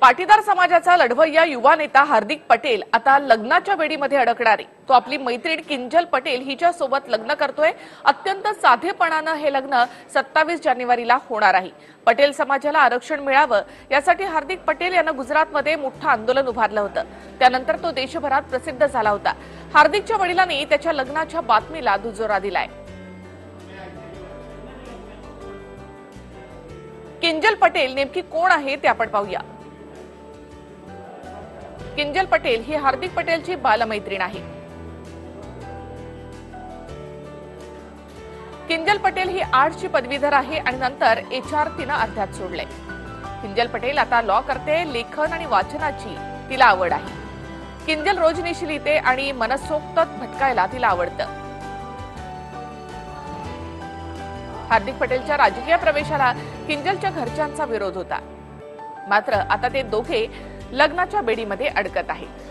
पाटीदार समाजाचा लढवय्या युवा नेता हार्दिक पटेल आता लग्नाच्या वेडीमध्ये अडकणार. आहे तो आपली मैत्रीण किंजल पटेल हिच्या सोबत लग्न करतोय. अत्यंत साधेपणानं हे लग्न सत्तावीस जानेवारीला होणार आहे. पटेल समाजाला आरक्षण मिळावं यासाठी हार्दिक पटेल यानं गुजरातमध्ये मोठं आंदोलन उभारलं होतं. त्यानंतर तो देशभरात प्रसिद्ध झाला होता. हार्दिकच्या वडिलांनी त्याच्या लग्नाच्या बातमीला दुजोरा दिलाय. किंजल पटेल नेमकी कोण आहे ते आपण पाहूया. किंजल पटेल ही हार्दिक पटेलची बालमैत्रीण आहे. किंजल पटेल ही आर्ट्सची पदवीधर आहे आणि नंतर एच आर तिनं अर्ध्यात सोडले किंजल पटेल आता लॉ करते लेखन आणि वाचनाची तिला आवड आहे. किंजल रोजनिशी लिहिते आणि मनसोक्त भटकायला तिला आवडतं. हार्दिक पटेलच्या राजकीय प्रवेशाला किंजलच्या घरच्यांचा विरोध होता. मात्र आता ते दोघे लग्नाच्या बेडीमध्ये अडकत आहेत